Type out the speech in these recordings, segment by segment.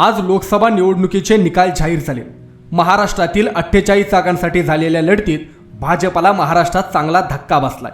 आज लोकसभा निवडणुकीचे निकाल जाहीर झाले. महाराष्ट्रातील अठ्ठेचाळीस जागांसाठी झालेल्या लढतीत भाजपला महाराष्ट्रात चांगला धक्का बसलाय.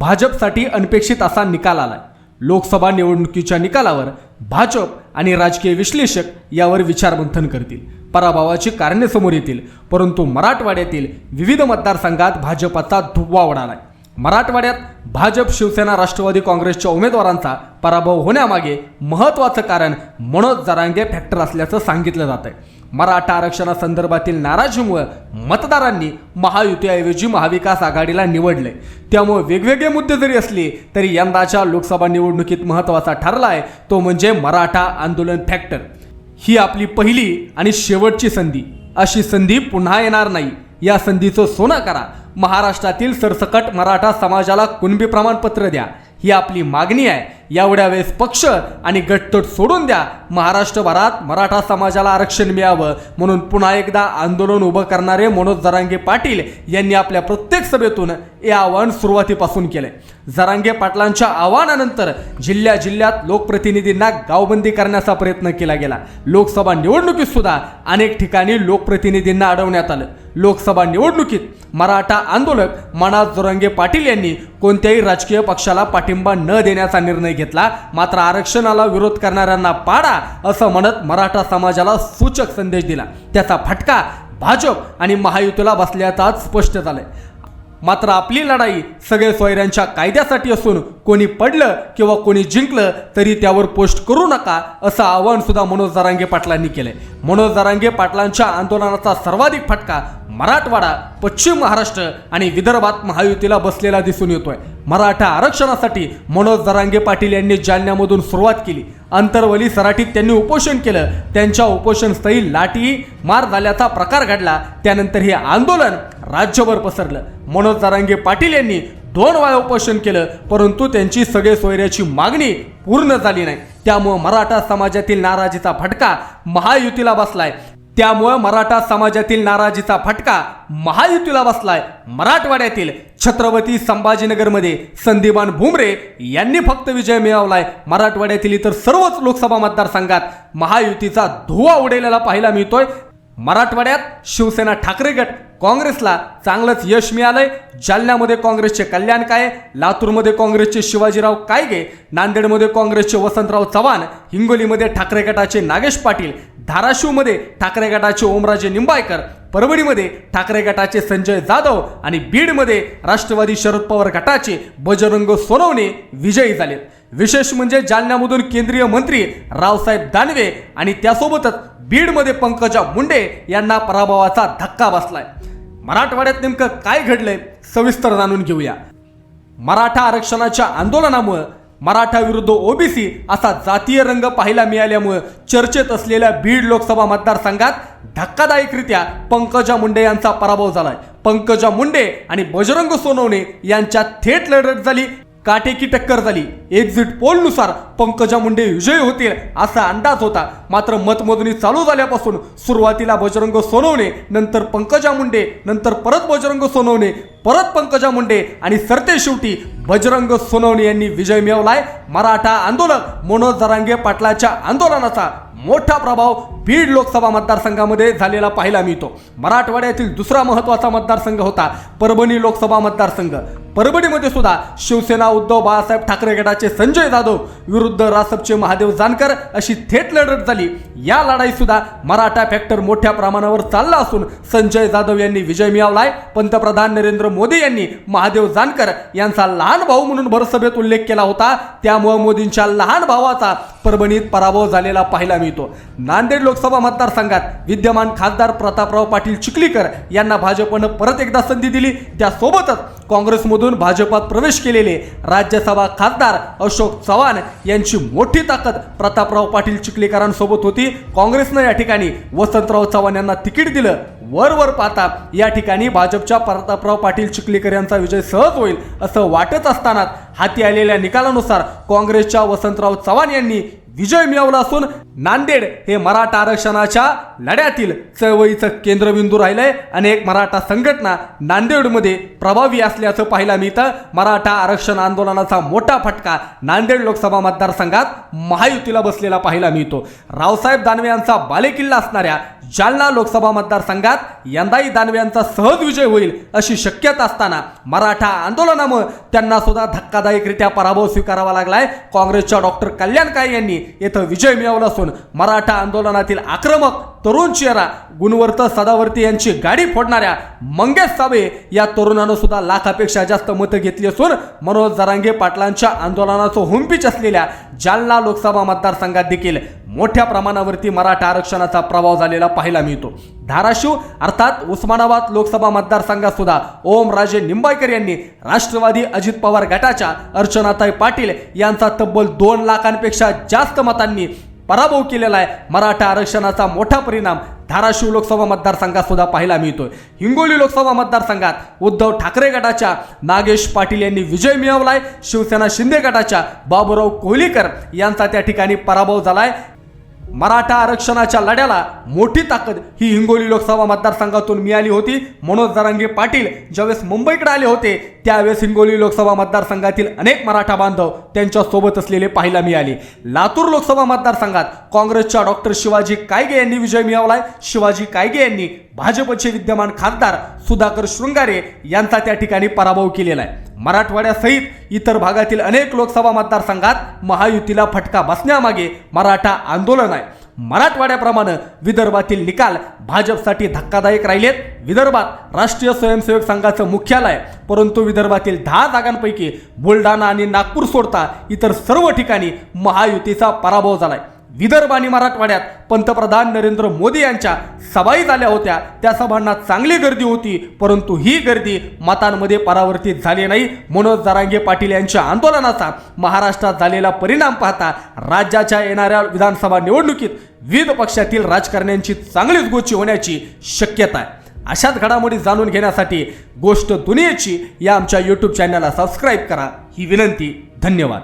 भाजपसाठी अनपेक्षित असा निकाल आलाय. लोकसभा निवडणुकीच्या निकालावर भाजप आणि राजकीय विश्लेषक यावर विचारमंथन करतील. पराभवाची कारणे समोर येतील परंतु मराठवाड्यातील विविध मतदारसंघात भाजपचा धुव्वा उडालाय मराठवाड्यात भाजप शिवसेना राष्ट्रवादी काँग्रेसच्या उमेदवारांचा पराभव होण्यामागे महत्त्वाचं कारण मनोज जरांगे फॅक्टर असल्याचं सांगितलं जात आहे मराठा आरक्षणासंदर्भातील नाराजीमुळे मतदारांनी महायुतीऐवजी महाविकास आघाडीला निवडले त्यामुळे वेगवेगळे मुद्दे जरी असले तरी यंदाच्या लोकसभा निवडणुकीत महत्त्वाचा ठरला आहे तो म्हणजे मराठा आंदोलन फॅक्टर ही आपली पहिली आणि शेवटची संधी. अशी संधी पुन्हा येणार नाही. या संधीचं सोनं करा महाराष्ट्रातील सरसकट मराठा समाजाला कुणबी प्रमाणपत्र द्या. ही आपली मागणी आहे. एवढ्या वेळेस पक्ष आणि गटतट सोडून द्या. महाराष्ट्रभरात मराठा समाजाला आरक्षण मिळावं. म्हणून पुन्हा एकदा आंदोलन उभं करणारे मनोज जरांगे पाटील यांनी आपल्या प्रत्येक सभेतून हे आव्हान सुरुवातीपासून केलंय. जरांगे पाटलांच्या आव्हानानंतर जिल्ह्या जिल्ह्यात लोकप्रतिनिधींना गावबंदी करण्याचा प्रयत्न केला गेला. लोकसभा निवडणुकीत सुद्धा अनेक ठिकाणी लोकप्रतिनिधींना अडवण्यात आलं. लोकसभा निवडणुकीत मराठा आंदोलक मनाज जोरंगे पाटील यांनी कोणत्याही राजकीय पक्षाला पाठिंबा न देण्याचा निर्णय घेतला. मात्र आरक्षणाला विरोध करणाऱ्यांना पाडा असं म्हणत मराठा समाजाला सूचक संदेश दिला. त्याचा फटका भाजप आणि महायुतीला बसल्याचा स्पष्ट झालंय. मात्र आपली लढाई सगळे सोयऱ्यांच्या कायद्यासाठी असून कोणी पडलं किंवा कोणी जिंकलं तरी त्यावर पोस्ट करू नका असं आवाहन सुद्धा मनोज जरांगे पाटलांनी केलंय. मनोज जरांगे पाटलांच्या आंदोलनाचा सर्वाधिक फटका मराठवाडा पश्चिम महाराष्ट्र आणि विदर्भात महायुतीला बसलेला दिसून येतोय. मराठा आरक्षणासाठी मनोज जरांगे पाटील यांनी जालन्यामधून सुरुवात केली. अंतरवली सराटीत त्यांनी उपोषण केलं. त्यांच्या उपोषणस्थळी लाठी मार झाल्याचा प्रकार घडला. त्यानंतर हे आंदोलन राज्यभर पसरलं. मनोज जरांगे पाटील यांनी दोन वेळा उपोषण केलं परंतु त्यांची सगळे सोयऱ्याची मागणी पूर्ण झाली नाही. त्यामुळे मराठा समाजातील नाराजीचा फटका महायुतीला बसलाय. त्यामुळं मराठा समाजातील नाराजीचा फटका महायुतीला बसलाय. मराठवाड्यातील छत्रपती संभाजीनगरमध्ये संदीपान भुमरे यांनी फक्त विजय मिळवलाय. मराठवाड्यातील इतर सर्वच लोकसभा मतदारसंघात महायुतीचा धुवा उडेलेला पाहायला मिळतोय. मराठवाड्यात शिवसेना ठाकरे गट काँग्रेसला चांगलंच यश मिळालंय. जालन्यामध्ये काँग्रेसचे कल्याण काय लातूरमध्ये काँग्रेसचे शिवाजीराव कायगे नांदेडमध्ये काँग्रेसचे वसंतराव चव्हाण हिंगोलीमध्ये ठाकरे गटाचे नागेश पाटील धाराशिवमध्ये ठाकरे गटाचे ओमराजे निंबाळकर परभणीमध्ये ठाकरे गटाचे संजय जाधव आणि बीडमध्ये राष्ट्रवादी शरद पवार गटाचे बजरंग सोनवणे विजयी झालेत. विशेष म्हणजे जालन्यामधून केंद्रीय मंत्री रावसाहेब दानवे आणि त्यासोबतच बीडमध्ये पंकजा मुंडे यांना पराभवाचा धक्का बसलाय. मराठवाड्यात नेमकं काय घडलंय सविस्तर जाणून घेऊया. मराठा आरक्षणाच्या आंदोलनामुळं मराठा विरुद्ध ओबीसी असा जातीय रंग पाहायला मिळाल्यामुळं चर्चेत असलेल्या बीड लोकसभा मतदारसंघात धक्कादायकरित्या पंकजा मुंडे यांचा पराभव झालाय. पंकजा मुंडे आणि बजरंग सोनवणे यांच्यात थेट लढत झाली काटेकी टक्कर झाली. एक्झिट पोलनुसार पंकजा मुंडे विजयी होतील असा अंदाज होता. मात्र मतमोजणी चालू झाल्यापासून सुरुवातीला बजरंग सोनवणे नंतर पंकजा मुंडे नंतर परत बजरंग सोनवणे परत पंकजा मुंडे आणि सरते शेवटी बजरंग सोनवणे यांनी विजय मिळवलाय. मराठा आंदोलक मनोज जरांगे पाटलाच्या आंदोलनाचा मोठा प्रभाव बीड लोकसभा मतदारसंघामध्ये झालेला पाहायला मिळतो. मराठवाड्यातील दुसरा महत्त्वाचा मतदारसंघ होता परभणी लोकसभा मतदारसंघ. परभणीमध्ये सुद्धा शिवसेना उद्धव बाळासाहेब ठाकरे गटाचे संजय जाधव विरुद्ध रासपचे महादेव जानकर अशी थेट लढत झाली. या लढाई सुद्धा मराठा फॅक्टर मोठ्या प्रमाणावर चालला असून संजय जाधव यांनी विजय मिळवलाय. पंतप्रधान नरेंद्र मोदी यांनी महादेव जानकर यांचा लहान भाऊ म्हणून भरसभेत उल्लेख केला होता. त्यामुळे मोदींच्या लहान भावाचा परभणीत पराभव झालेला पाहायला मिळतो. नांदेड लोकसभा मतदारसंघात विद्यमान खासदार प्रतापराव पाटील चिखलीकर यांना भाजपनं परत एकदा संधी दिली. त्यासोबतच काँग्रेसमधून भाजपात प्रवेश केलेले राज्यसभा खासदार अशोक चव्हाण यांची मोठी ताकद प्रतापराव पाटील चिखलीकरांसोबत होती. काँग्रेसनं या ठिकाणी वसंतराव चव्हाण यांना तिकीट दिलं. वर वर पाहता या ठिकाणी भाजपच्या प्रतापराव पाटील चिखलीकर यांचा विजय सहज होईल असं वाटत असतानाच हाती आलेल्या निकालानुसार काँग्रेसच्या वसंतराव चव्हाण यांनी विजय मिळवला असून नांदेड हे मराठा आरक्षणाच्या लढ्यातील चळवळीचं केंद्रबिंदू राहिलंय. अनेक मराठा संघटना नांदेडमध्ये प्रभावी असल्याचं पाहायला मिळतं. मराठा आरक्षण आंदोलनाचा मोठा फटका नांदेड लोकसभा मतदारसंघात महायुतीला बसलेला पाहायला मिळतो. रावसाहेब दानवे यांचा बालेकिल्ला असणाऱ्या जालना लोकसभा मतदारसंघात यंदाही दानवे यांचा सहज विजय होईल अशी शक्यता असताना मराठा आंदोलनामुळे त्यांना सुद्धा धक्कादायकरित्या पराभव स्वीकारावा लागलाय. काँग्रेसच्या डॉक्टर कल्याण काळे यांनी येथे विजय मिळवला असून मराठा आंदोलनातील आक्रमक तरुण चेहरा गुणवर्त सदावर्ती यांची गाडी फोडणाऱ्या मंगेश साबळे या तरुणानं सुद्धा लाखापेक्षा जास्त मतं घेतली असून मनोज जरांगे पाटलांच्या आंदोलनाचं होमपीच असलेल्या जालना लोकसभा मतदारसंघात देखील मोठ्या प्रमाणावरती मराठा आरक्षणाचा प्रभाव झालेला पाहायला मिळतो. धाराशिव अर्थात उस्मानाबाद लोकसभा मतदारसंघात सुद्धा ओम राजे निंबाळकर यांनी राष्ट्रवादी अजित पवार गटाच्या अर्चनाताई पाटील यांचा तब्बल दोन लाखांपेक्षा जास्त मतांनी पराभव केलेला आहे. मराठा आरक्षणाचा मोठा परिणाम धाराशिव लोकसभा मतदारसंघात सुद्धा पाहायला मिळतोय. हिंगोली लोकसभा मतदारसंघात उद्धव ठाकरे गटाच्या नागेश पाटील यांनी विजय मिळवलाय. शिवसेना शिंदे गटाच्या बाबूराव कोहलीकर यांचा त्या ठिकाणी पराभव झालाय. मराठा आरक्षणाच्या लढ्याला मोठी ताकद ही हिंगोली लोकसभा मतदारसंघातून मिळाली होती. मनोज दरांगे पाटील ज्यावेळेस मुंबईकडे आले होते त्यावेळेस हिंगोली लोकसभा मतदारसंघातील अनेक मराठा बांधव त्यांच्यासोबत असलेले पाहायला मिळाले. लातूर लोकसभा मतदारसंघात काँग्रेसच्या डॉक्टर शिवाजी कायगे यांनी विजय मिळवलाय. शिवाजी कायगे यांनी भाजपचे विद्यमान खासदार सुधाकर शृंगारे यांचा त्या ठिकाणी पराभव केलेला आहे. मराठवाड्यासहित इतर भागातील अनेक लोकसभा मतदारसंघात महायुतीला फटका बसण्यामागे मराठा आंदोलन आहे. मराठवाड्याप्रमाणे विदर्भातील निकाल भाजपसाठी धक्कादायक राहिलेत. विदर्भात राष्ट्रीय स्वयंसेवक संघाचं मुख्यालय परंतु विदर्भातील दहा जागांपैकी बुलढाणा आणि नागपूर सोडता इतर सर्व ठिकाणी महायुतीचा पराभव झालाय. विदर्भ आणि मराठवाड्यात पंतप्रधान नरेंद्र मोदी यांच्या सभाही झाल्या होत्या. त्या सभांना चांगली गर्दी होती परंतु ही गर्दी मतांमध्ये परावर्तित झाली नाही. मनोज जारांगे पाटील यांच्या आंदोलनाचा महाराष्ट्रात झालेला परिणाम पाहता राज्याच्या येणाऱ्या विधानसभा निवडणुकीत विविध पक्षातील राजकारण्यांची चांगलीच गोची होण्याची शक्यता आहे. अशाच घडामोडी जाणून घेण्यासाठी गोष्ट दुनियेची या आमच्या यूट्यूब चॅनलला सबस्क्राईब करा. ही विनंती. धन्यवाद.